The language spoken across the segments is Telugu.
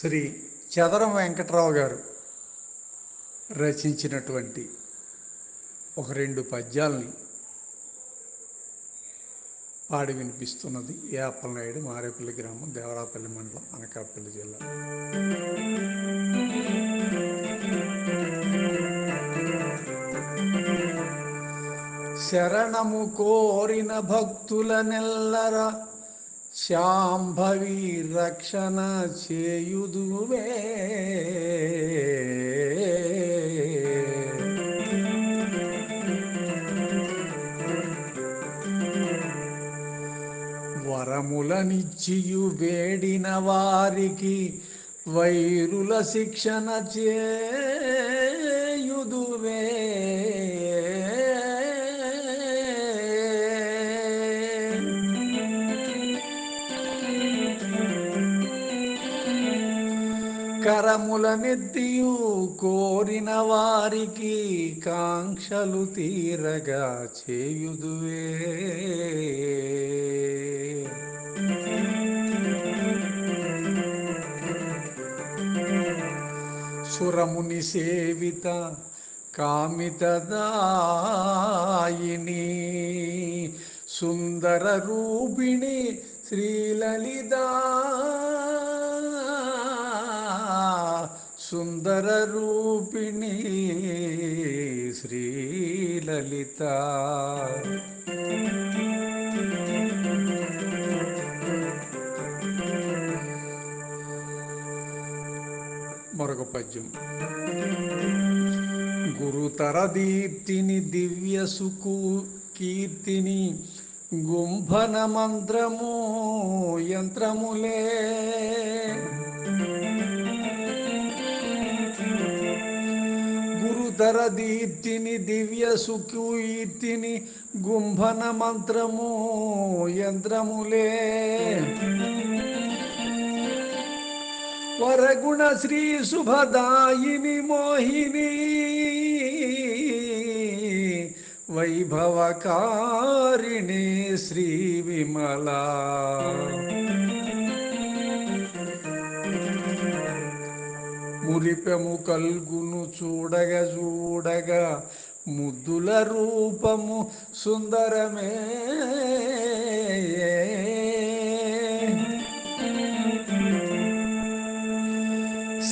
శ్రీ చదరం వెంకట్రావు గారు రచించినటువంటి ఒక రెండు పద్యాల్ని పాడి వినిపిస్తున్నది. ఏపలనాయుడు మారేపల్లి గ్రామం దేవరాపల్లి మండలం అనకాపల్లి జిల్లా. శరణము కోరిన భక్తుల నెల్లరా శాంభవి రక్షణ చేయుదువే. వరములనిచ్చియు వేడిన వారికి వైరుల శిక్షణ చేయుదువే. కరములనెత్తియు కోరిన వారికి కాంక్షలు తీరగా చేయుదువే. సురముని సేవిత కామితదాయిని సుందర రూపిణి శ్రీలలిదా సుందర రూపిణి శ్రీలలిత. మరొక పద్యం. గురుతర దీప్తిని దివ్య సుకు కీర్తిని గుంభన మంత్రము యంత్రములే గురుధర దీప్తిని దివ్య సుకీర్తిని గుంభన మంత్రము యంత్రములే. వరగుణ శ్రీ శుభదాయిని మోహిని వైభవకారిణి శ్రీ విమలా. మురిపెము కల్గును చూడగా చూడగా. ముద్దుల రూపము సుందరమే.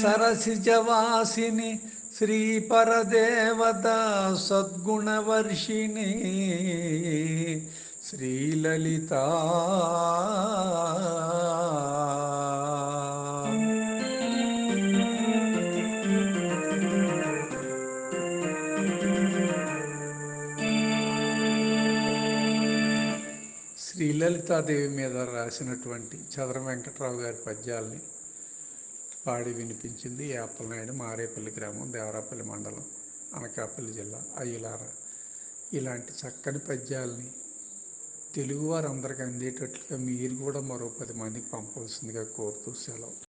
సరసిజవాసిని శ్రీ పరదేవత సద్గుణవర్షిణి శ్రీలలిత. శ్రీలలితాదేవి మీద రాసినటువంటి చదర వెంకట్రావు గారి పద్యాల్ని పాడి వినిపించింది యాపలనాయుడు మారేపల్లి గ్రామం దేవరాపల్లి మండలం అనకాపల్లి జిల్లా అయ్యలార. ఇలాంటి చక్కని పద్యాల్ని తెలుగువారు అందరికి అందేటట్లుగా మీరు కూడా మరో పది మందికి పంపవలసిందిగా కోరుతూ సెలవు.